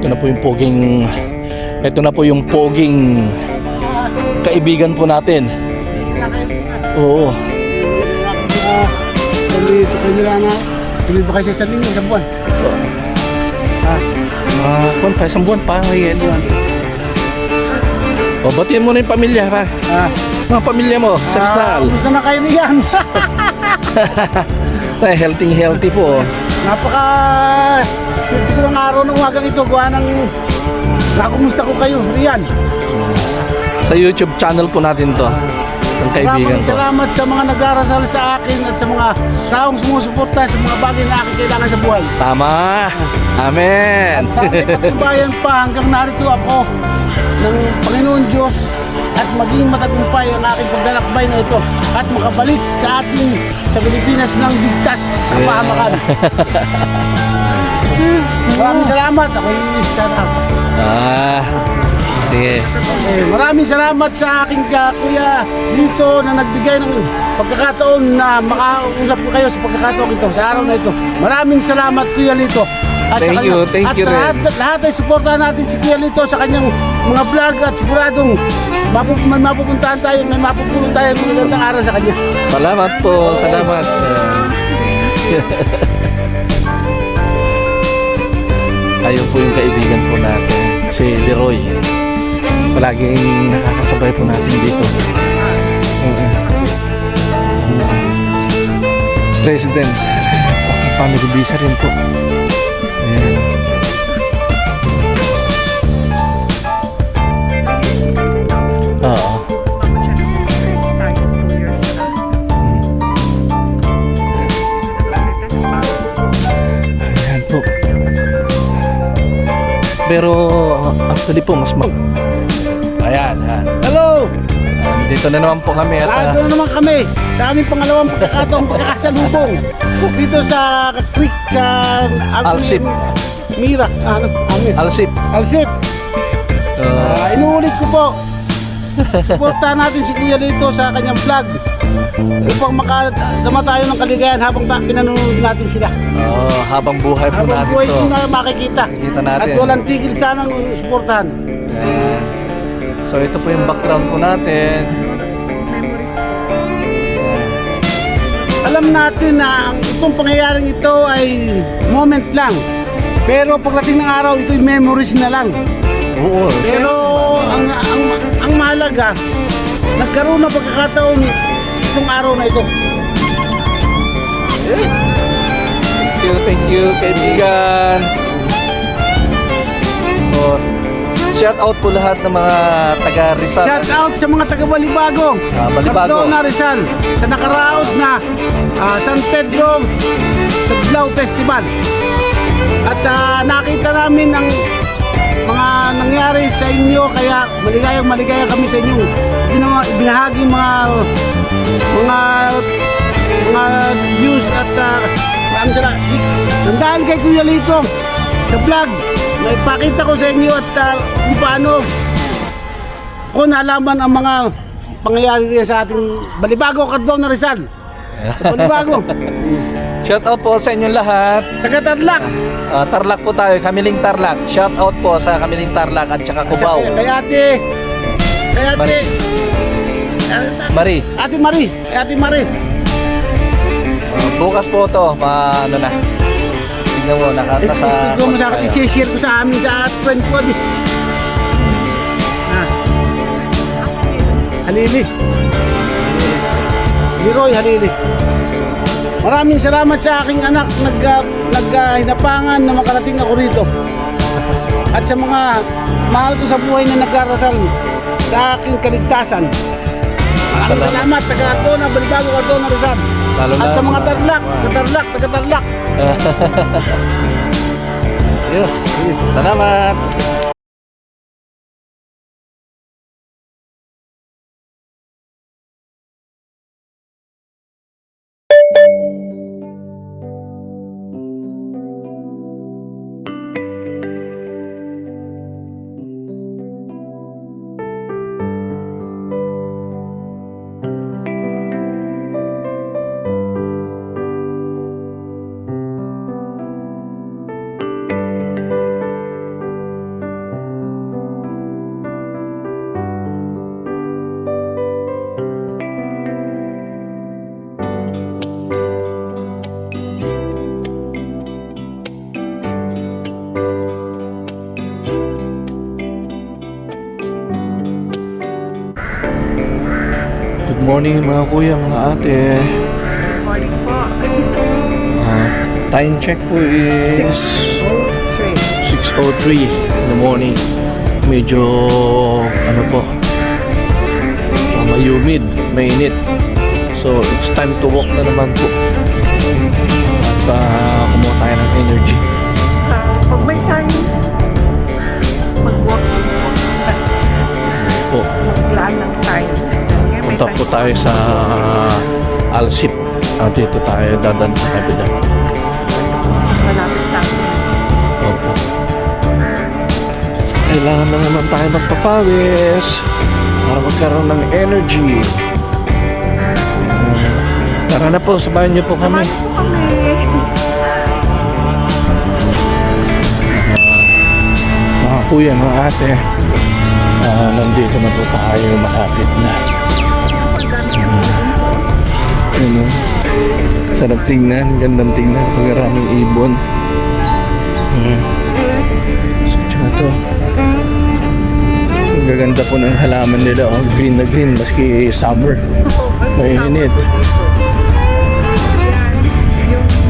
Ito na po yung poging ito na po yung poging kaibigan po natin. Oo. Dito kayo nila na. Ba kayo sa linggo sa buwan? Ah, kung pa isang buwan pa ngayon yun. O, batiin mo na yung pamilya pa. Ah, Mga pamilya mo, sa Rizal. Gusto na kayo niyan. Healthy healthy po. oh. Napaka... Swerte ko ng araw ng umagang ito. Gawa ng... Nakumusta ko kayo. Riyan. Sa YouTube channel po natin to. Ang kaibigan ko. salamat sa mga nag-arasal sa akin at sa mga taong sumusuporta sa mga bagay na aking kailangan sa buhay. Tama. Amen. Sa aking pa hanggang narito ako ng Panginoon Diyos at maging matagumpay ang aking paglalakbay na ito at makabalik sa ating sa Pilipinas ng ligtas sa Yeah. pahamakan. Maraming salamat. Ako yung sana. ah, sige. Eh, maraming salamat sa aking ka, kuya dito na nagbigay ng pagkakataon na makausap ko kayo sa pagkakataon ito, sa araw na ito. Maraming salamat kuya Lito. At Thank you, thank at you rin. lahat, lahat ay suportahan natin si Kuya Lito sa kanyang mga vlog at siguradong mapup may mapupuntahan tayo, may mapupulong tayo ng magandang araw sa kanya. Salamat po. Salamat. Ayun po yung kaibigan po natin. Si Leroy. Palaging nakakasabay po natin dito. Residence. Family visa rin po. Dito na naman po kami at ah, na naman kami sa aming pangalawang pagkakataong pagkakasalubong dito sa Creek sa Alsip. Mira, ano, Amin. Alsip. Alsip. Uh, Ah, inuulit ko po. Suportahan natin si Kuya dito sa kanyang vlog upang makadama tayo ng kaligayahan habang pinanonood natin sila. oh, habang buhay po Habang natin buhay to. ko na makikita. Makikita natin. At walang tigil sanang suportahan. Ayan. So ito po yung background po natin. Alam natin na ang itong pangyayaring ito ay moment lang. Pero pagdating ng araw, ito'y memories na lang. Oo. Pero ang, ang, ang mahalaga, nagkaroon ng pagkakataon itong araw na ito. Thank you, thank you, kaibigan. Oh, shout out po lahat ng mga taga Rizal. Shout out sa mga taga Balibago. Ah, Balibago. Cardona Rizal. Sa nakaraos na ah, San Pedro Sablao Festival. At ah, nakita namin ang mga nangyari sa inyo kaya maligayang maligaya kami sa inyo. Bina- Binahagi mga mga mga views at uh, maraming salamat. Nang dahil kay Kuya Lito sa vlog, naipakita ko sa inyo at ah, kung paano ko nalaman ang mga pangyayari sa ating Balibago, Cardona Rizal. Sa Balibago, Shout out po sa inyong lahat. taga-Tarlac. Ah, Tarlac po tayo, Kamiling Tarlac. Shout out po sa Kamiling Tarlac at saka Cubao. Kay ate, kay ate, Mari. Marie, ate Marie, kay ate Marie. ah, bukas po to, ma, ano na. Tingnan mo, naka, nasa... Ito mo sa akin, i-share ko sa amin sa at friend ko. Di. Ah. Halili. Leroy Halili. Maraming salamat sa aking anak nag naghinapangan na makarating ako rito. At sa mga mahal ko sa buhay na nagdarasal sa aking kaligtasan. Maraming Salamat. taga Cardona, Balibago, Cardona, Rizal. Lalo At sa mga tarlak, taga tarlak, taga tarlak. Yes, salamat. Morning mga kuya, mga ate. Morning po. Ah, time check po is 6.03 6.03. in the morning. Medyo, ano po, uh, may-humid, mainit. So, it's time to walk na naman po. At uh, kumuha tayo ng energy. Ah, pag may time, tayo sa Alsip. At dito tayo dadan sa kabila. Malapit sa. Opo. Kailangan na naman tayo magpapawis para magkaroon ng energy. Ah, Tara na po, sabayan niyo po kami. Kami. Mga kuya, mga ate, ah, nandito na po tayo, malapit na. Yun o. Sarap tingnan, gandang tingnan, pagaraming ibon. Hmm. So, tsaka to. Gaganda po ng halaman nila, oh, green na green, maski summer. Mainit.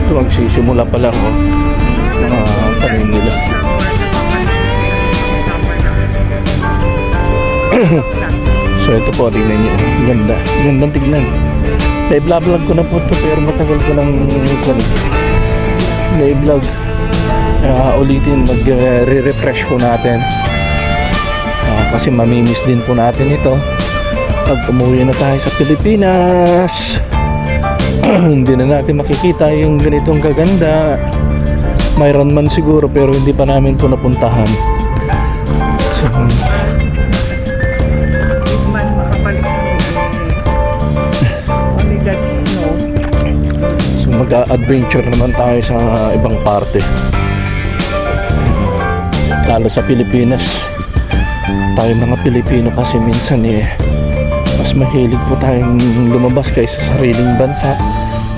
Ito, magsisimula pa lang, oh. Mga tanim nila. So ito po, tingnan nyo. Ganda. Ang Gandang tignan. Na-vlog ko na po ito pero matagal ko nang na-vlog. Kaya ulitin, mag-re-refresh po natin. Ah, kasi mamimiss din po natin ito. Pag umuwi na tayo sa Pilipinas, hindi na natin makikita yung ganitong kaganda. Mayroon man siguro pero hindi pa namin po napuntahan. Mag-adventure naman tayo sa ibang parte. Lalo sa Pilipinas. Tayo mga Pilipino kasi minsan eh mas mahilig po tayong lumabas kaysa sa sariling bansa.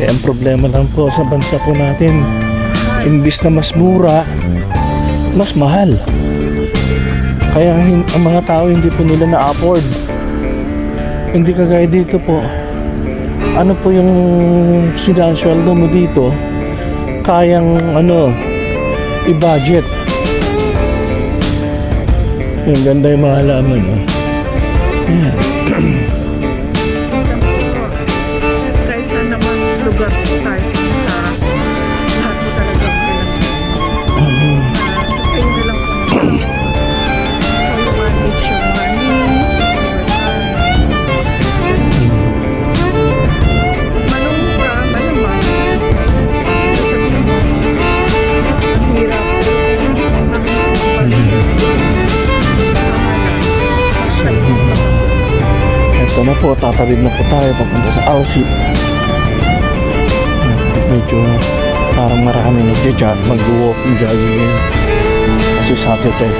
Eh ang problema lang po sa bansa po natin, imbis na mas mura, mas mahal. Kaya ang mga tao hindi po nila na-afford. Hindi kagaya dito po ano po yung sinasweldo mo dito? Kayang ano i-budget. Yung ganda yung mga halaman oh. Ito na po, tatawid na po tayo papunta sa Alsip. Medyo parang marami nagja-jog, mag-walking jogging. Kasi Saturday.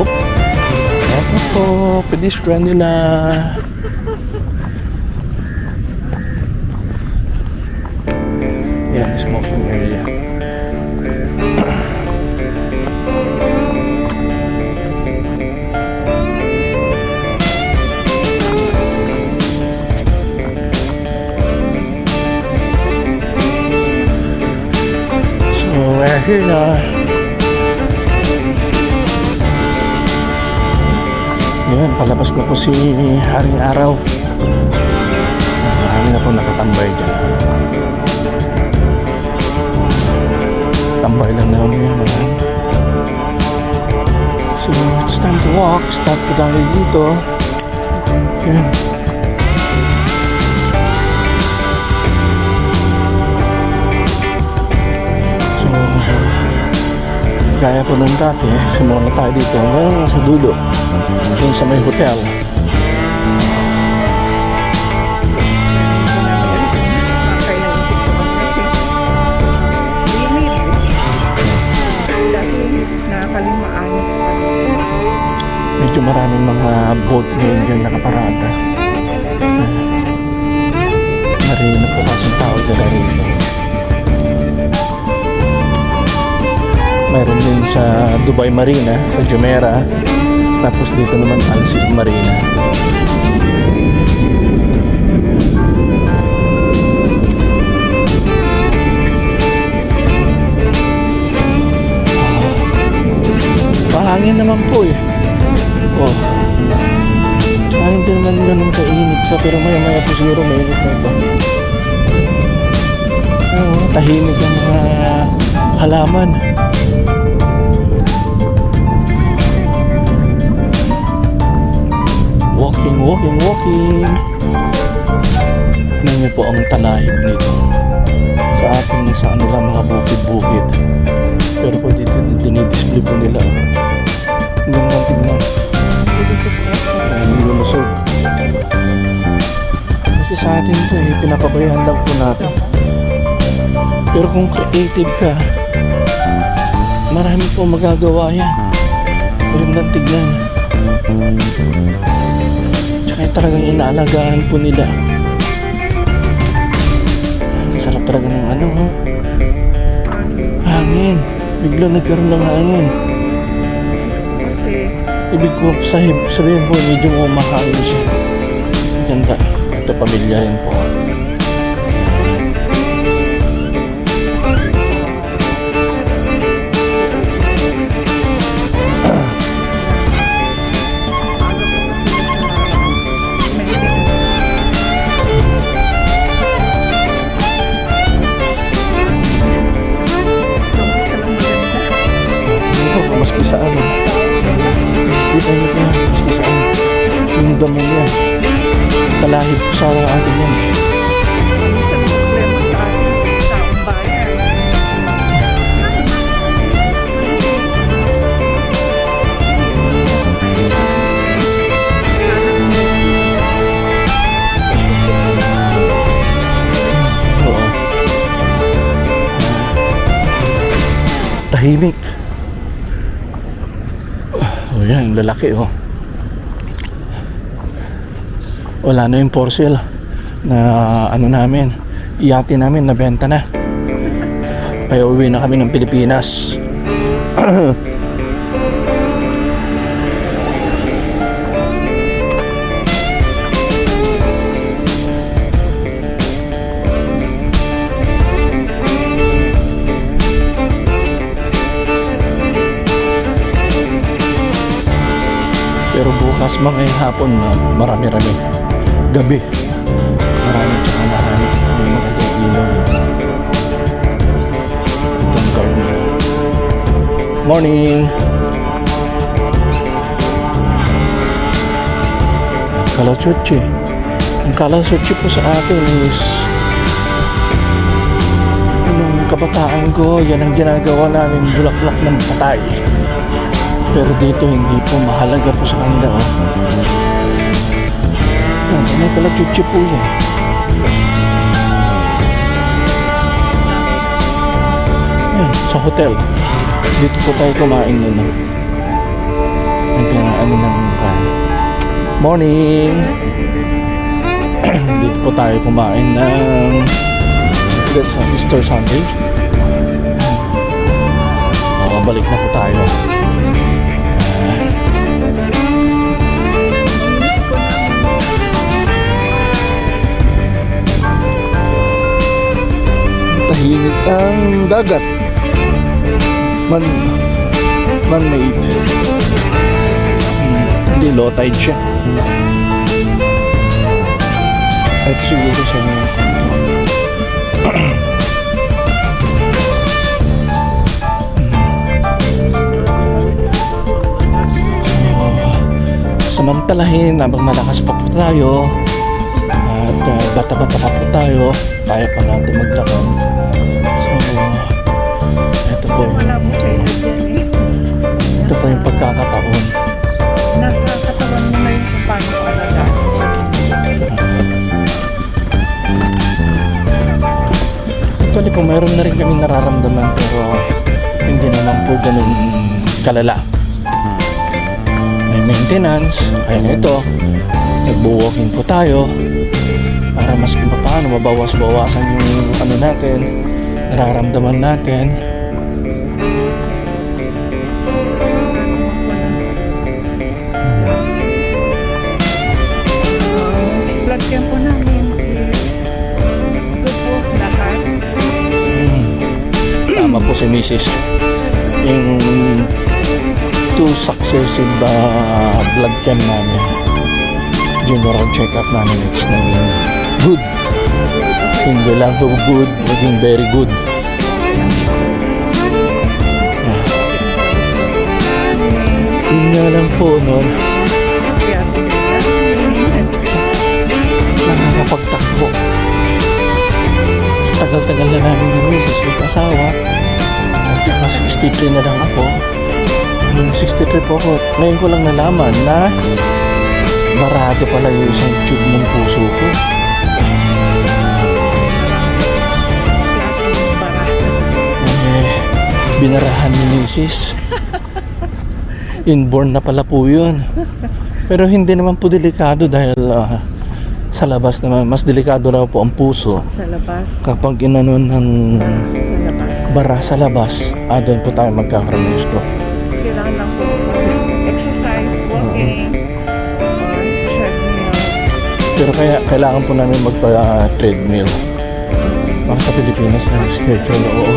Oop. Ito po, pedestrian nila. Yan, smoking area. We're here na. Yan, palabas na po si Haring Araw. Marami na po nakatambay dyan. Tambay lang naman yan, marami. So, it's time to walk. Start po tayo dito. Yan. Gaya po ng dati, simula tayo dito hanggang sa dulo. Yung sa may hotel. Medyo maraming mga boat ngayon dyan nakaparada. Marino po kasi tao dyan na. Mayroon din sa Dubai Marina, sa Jumeirah. Tapos dito naman Seed Marina. Mahangin naman po eh. Oh. Tsaka hindi naman ganun kainit pa pero maya maya po siguro mainit na ito. Oo, tahimik ang mga halaman. Walking, walking, walking. Tingnan po ang talahib nito. Sa atin sa ano lang mga bukid-bukid. Pero po dito dinidisplay po nila. Ang ganda tignan. Ang lulusog. Kasi sa atin to eh, pinapabayaan lang po natin. Pero kung creative ka, marami po magagawa yan. Magandang tignan. Tsaka talagang inaalagaan po nila. Sarap talaga ng ano, oh. hangin. Bigla nagkaroon ng hangin. Ibig ko sahib, sabihin po, medyo umahangin siya. Ganda. Ito pamilya rin po. Maski sa ano. Kita niyo po, maski sa ano. Yung damo niya. Talahib po sa atin yan. Minsan ang problema sa ating taong bayan. Oo. Tahimik. Oh, yan, lalaki oh. Wala na yung for sale na ano namin, iyati namin, nabenta na. Kaya uwi na kami ng Pilipinas. bukas mga hapon na marami-rami. Gabi. Marami tsaka marami. May magandang ilaw eh. Itong garden. Morning! Kalasuchi. Ang kalasuchi po sa atin is nung kabataan ko, yan ang ginagawa namin bulaklak ng patay. Pero dito hindi po mahalaga po sa kanila. Oh. Yan, may kalasuchi po yan. Yan, sa hotel. Dito po tayo kumain nun. Nag ano ng kain. Morning! Dito po tayo kumain ng that's Easter Sunday. Oo, balik na po tayo. Ang dagat. Man, man-made. Hmm, hindi low tide siya. Ito siguro sa samantalahin habang malakas pa po tayo at uh, bata-bata pa po tayo kaya pa natin maglakad ito po. Yung, ito po yung pagkakataon. Nasa katawan mo na yung kung paano ka alagaan actually po mayroon na rin kami nararamdaman pero hindi naman po ganun kalala. May maintenance kaya ito nagbo-walking po tayo para mas kung paano mabawas-bawasan yung ano natin nararamdaman natin. Blood po namin. Good po, lakad hmm. Tama po si Mrs. Yung two successive uh, blood chem namin. General check-up namin it's naging good. Hindi lang to good, naging very good. Yun nga lang po noon, nakakapagtakbo. Sa tagal-tagal na namin ni Mrs. mag-asawa, naka 63 na lang ako. Nung 63 po ako, ngayon ko lang nalaman na barado pala yung isang tube ng puso ko. Binarahan ni Mrs. Inborn na pala po yun. Pero hindi naman po delikado dahil ah, sa labas naman, mas delikado raw po ang puso Sa labas. kapag inanon ng Sa labas. bara sa labas, ah, doon po tayo magkakaroon ng stroke. Kailangan lang po exercise, walking, treadmill. Pero kaya kailangan po namin magpa-treadmill. Para sa Pilipinas na schedule, oo.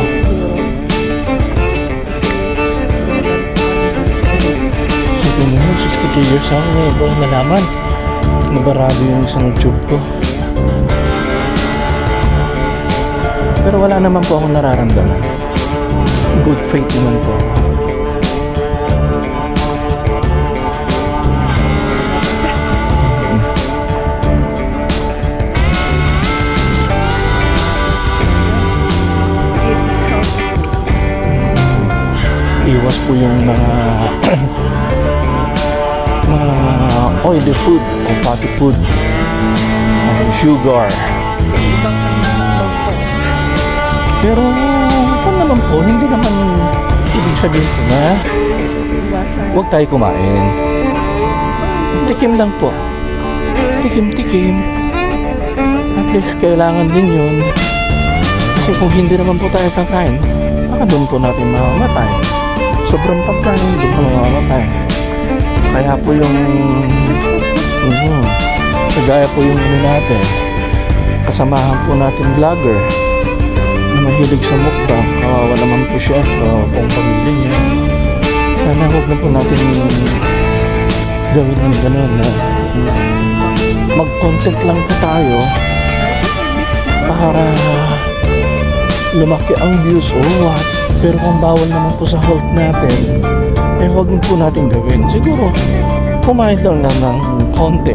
2 years ako ngayon ko nalaman. Nabarado yung isang tube ko. Pero wala naman po akong nararamdaman. Good faith naman po. Iwas po yung mga mga oily food o fatty food. Uh, sugar. Po. pero kung naman po hindi naman ibig sabihin ko na huwag tayo kumain. Tikim lang po. Tikim tikim. At least kailangan din yun. Kasi kung hindi naman po tayo kakain baka doon po natin mamamatay. Sobrang pagkain doon po mamamatay kaya po yung mm, kagaya po yung ano natin kasamahan po natin vlogger. Na mahilig sa mukbang kawawa naman po siya kawawa po niya. Sana huwag na po natin gawin ng gano'n na mag-content lang po tayo para lumaki ang views or what. Pero kung bawal naman po sa health natin eh huwag po natin gawin siguro kumain lang lang ng konti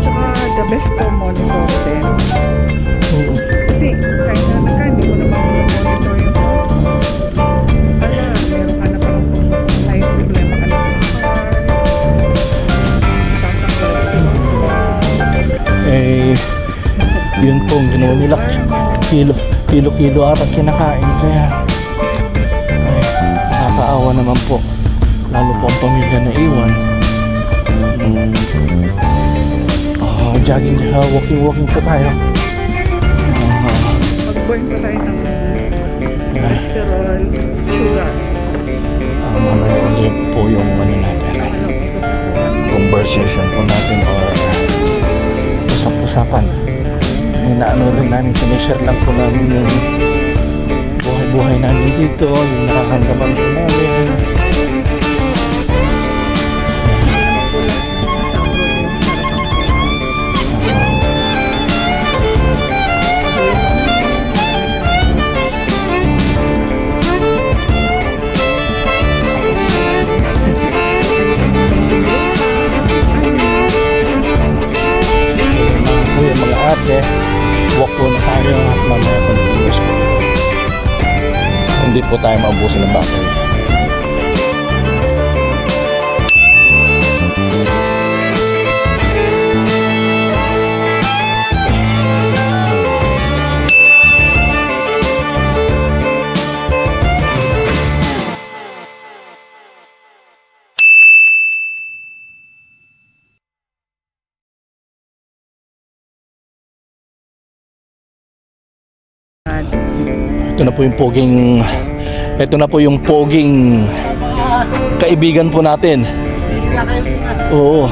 Tsaka the best po monitor din. Mm. Kasi kahit na naka, hindi mo naman monitor yung Ala, meron ka na parang may problema ka na sa eh yun po ang ginawa nila kilo kilo kilo at ang kinakain kaya ay nakakaawa naman po lalo po ang pamilya na iwan mm. Ah, jogging uh, walking walking po tayo Mag-burn pa tayo ng cholesterol, sugar. ah, mamaya ulit po yung ano natin conversation po natin or usap-usapan. May naano rin namin, sinishare lang po namin yung buhay-buhay namin dito, yung nararamdaman po namin. Po tayo maubusan ng battery. Ito na po yung poging ito na po yung poging kaibigan po natin. Oo.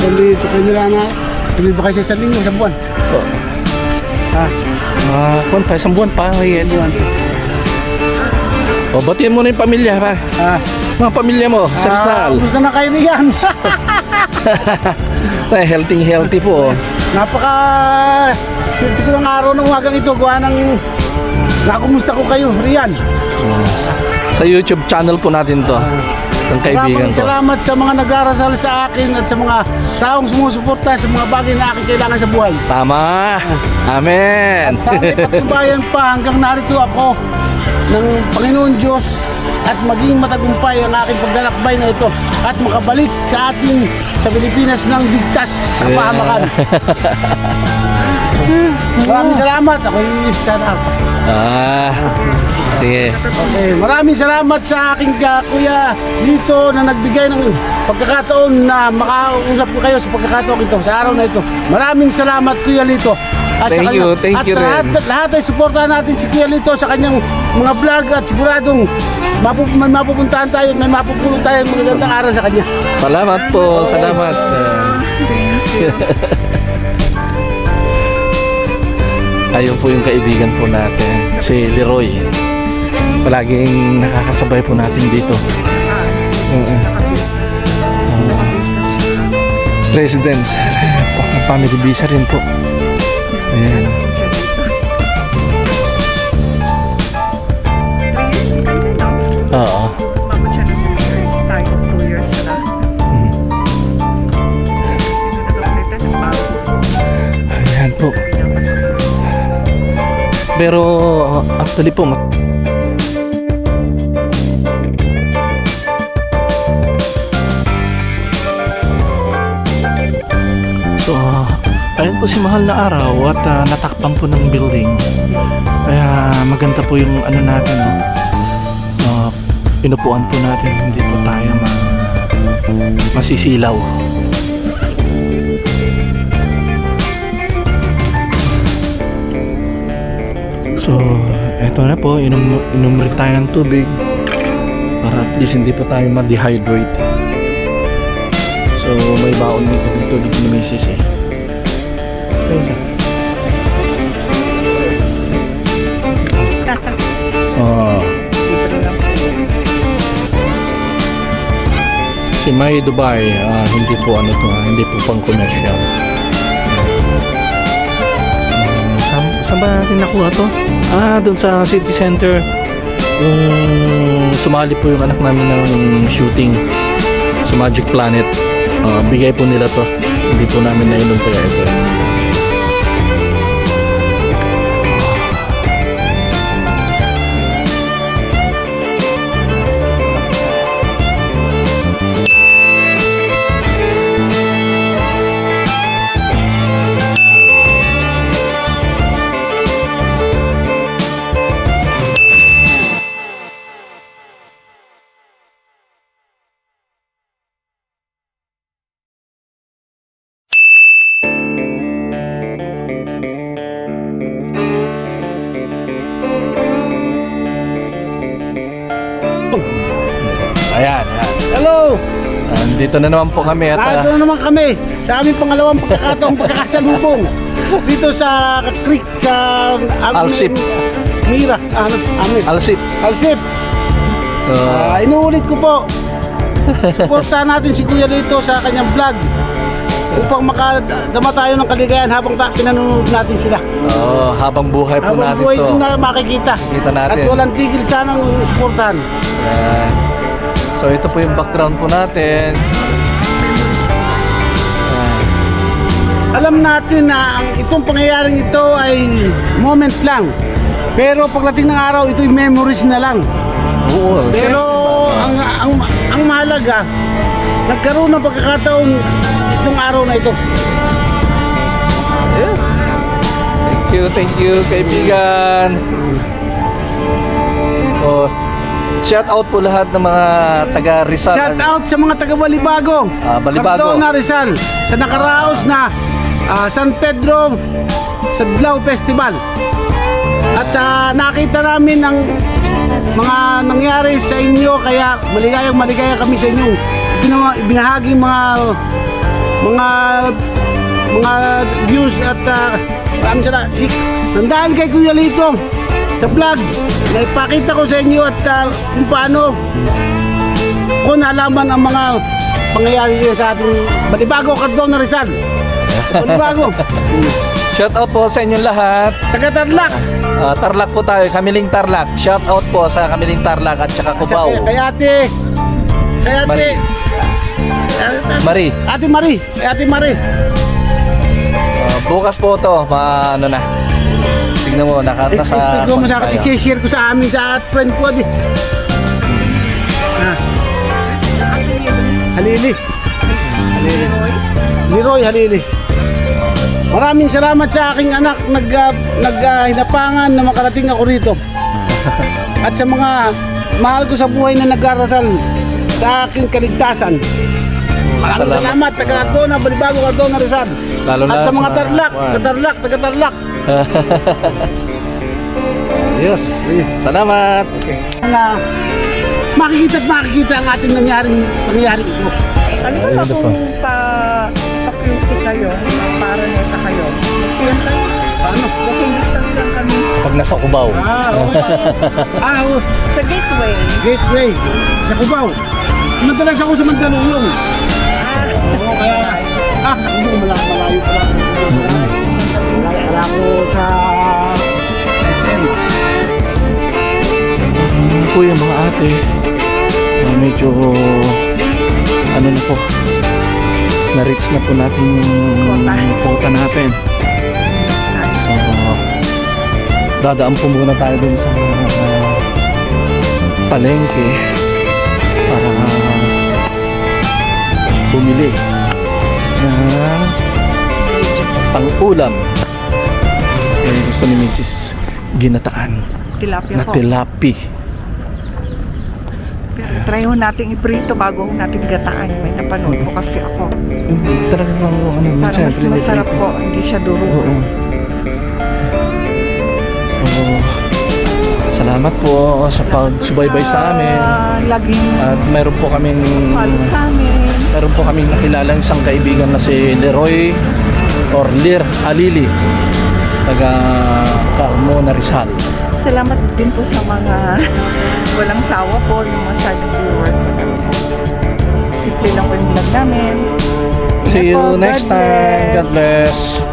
Nandito kayo nila na, hindi ba kayo sa linggo sa buwan? Ah, Ah, kung pa, isang buwan pa. Ay, yun. O, batiin mo na yung pamilya, pa. Ah, Mga pamilya mo, ah, Sal. Gusto na kayo niyan. Healthy, healthy po. oh. Napaka swerte ko ng araw ng umagang ito. Gawa ng nakumusta ko kayo, Rian. Sa YouTube channel po natin to. Ng kaibigan Maraming ko. salamat sa mga nag-arasal sa akin at sa mga taong sumusuporta sa mga bagay na aking kailangan sa buhay. Tama. Amen. Sa aking pagbayan pa hanggang narito ako ng Panginoon Diyos at maging matagumpay ang aking paglalakbay na ito at makabalik sa atin sa Pilipinas ng digtas sa Yeah. pahamakan. Maraming salamat. Ako'y sana. ah, sige. Okay, maraming salamat sa aking ka, kuya dito na nagbigay ng pagkakataon na makausap ko kayo sa pagkakataon ito, sa araw na ito. Maraming salamat kuya Lito. At sa Thank you, thank at you lahat, rin. lahat ay suportahan natin si Kuya Lito sa kanyang mga vlog at siguradong mapu, may mapupuntahan tayo at may mapupulot tayo ng magagandang araw sa kanya. Salamat po. Salamat. Ayun po yung kaibigan po natin. Si Leroy. Palaging nakakasabay po natin dito. Oo. Residence. Family visa rin po. Pero actually po, So, ayun po si mahal na araw at ah, natakpan po ng building. Kaya maganda po yung ano natin, no? Ah, inupuan po natin, hindi po tayo ma masisilaw. So, eto na po, inom, inom rin tayo ng tubig para at least hindi pa tayo ma-dehydrate. So, may baon dito ng tubig ni Mrs. eh. Ayun. Ah, si May Dubai, ah, hindi po ano to, ah, hindi po pang commercial. Saan, ba natin nakuha to? Ah, doon sa city center. Yung sumali po yung anak namin ng shooting sa Magic Planet. Ah, bigay po nila to. Hindi po namin nainom kaya ito. Andito na naman po kami at Narito ah, na naman kami sa aming pangalawang pagkakataong pagkakasalubong dito sa creek sa Alsip. Mira, ano, Amin. Alsip. Alsip. Ah, Ah, inuulit ko po. Suportahan natin si Kuya Lito sa kanyang vlog upang makadama tayo ng kaligayahan habang ta- pinanonood natin sila. oh, habang buhay po Habang natin buhay to. ito na makikita. Kita natin. At walang tigil sanang suportahan. Ayan. So ito po yung background po natin. Alam natin na ang itong pangyayaring ito ay moment lang. Pero pagdating ng araw, ito'y memories na lang. Oo, Pero ang, ang, ang mahalaga, nagkaroon ng pagkakataon itong araw na ito. Yes. Thank you, thank you, kaibigan. Oh, shout out po lahat ng mga taga Rizal. Shout out sa mga taga Balibago. Ah, Balibago. Cardona Rizal. Sa nakaraos na ah, San Pedro Sadlaw Festival. At ah, nakita namin ang mga nangyari sa inyo kaya maligayang maligaya kami sa inyong ibina- ibinahagi mga mga mga views at ah, Maraming salamat. Si, nang dahil kay Kuya Lito sa vlog, naipakita ko sa inyo at ah, kung paano ko nalaman ang mga pangyayari sa ating Balibago, Cardona, Rizal. Balibago, Shout out po sa inyong lahat. taga-Tarlac. Ah, tarlac po tayo, Kamiling Tarlac. Shout out po sa Kamiling Tarlac at saka Cubao. Kay ate, kay ate, Mari. Marie, Ate Marie, kay ate Marie. ah, bukas po to, ma, ano na. Tignan mo, naka, nasa... Ito mo sa akin, tayo. i-share ko sa amin sa friend ko. Di. Ah, Halili. Halili. Leroy Halili. Maraming salamat sa aking anak nag uh, nag hinapangan na makarating ako rito. At sa mga mahal ko sa buhay na nag-arasal sa aking kaligtasan. Maraming Salamat. salamat, taga Cardona, Balibago, Cardona, Rizal. Lalo At sa mga sa- Tarlac, taga Tarlac, taga Tarlac. Yes. Salamat. na makikita at makikita ang ating nangyaring pangyayari ito. Ano ba na kung pa pa-QC kayo, para neta kayo? Paano? Walking distance lang kami Pag nasa Cubao. Ah, ah, sa gateway. Gateway sa Cubao. Madalas ako sa Mandaluyong. Oo, kaya ah, sa Cubao malayo malayo pala. Malayo pala ako sa SM. Mm, Kuya, mga ate, ah, medyo ano na po, na-reach na po natin yung Quota. natin. So, dadaan po muna tayo dun sa ah, palengke para bumili ng pang-ulam. Gusto ni Mrs. Ginataan Tilapia na po. tilapi. Pero try ho natin iprito bago ho natin gataan. May napanood po kasi ako. Mm, Talagang ano, ano, Para mas masarap po, hindi siya duro. Oo. So, salamat po sa pagsubaybay sa amin. Laging At meron po kaming follow sa amin. meron po kaming nakilala isang kaibigan na si Leroy or Lir Alili taga Carmona Rizal. Salamat din po sa mga walang sawa po, yung mga silent viewer po namin. Simple lang po yung vlog namin. See you next time. God bless.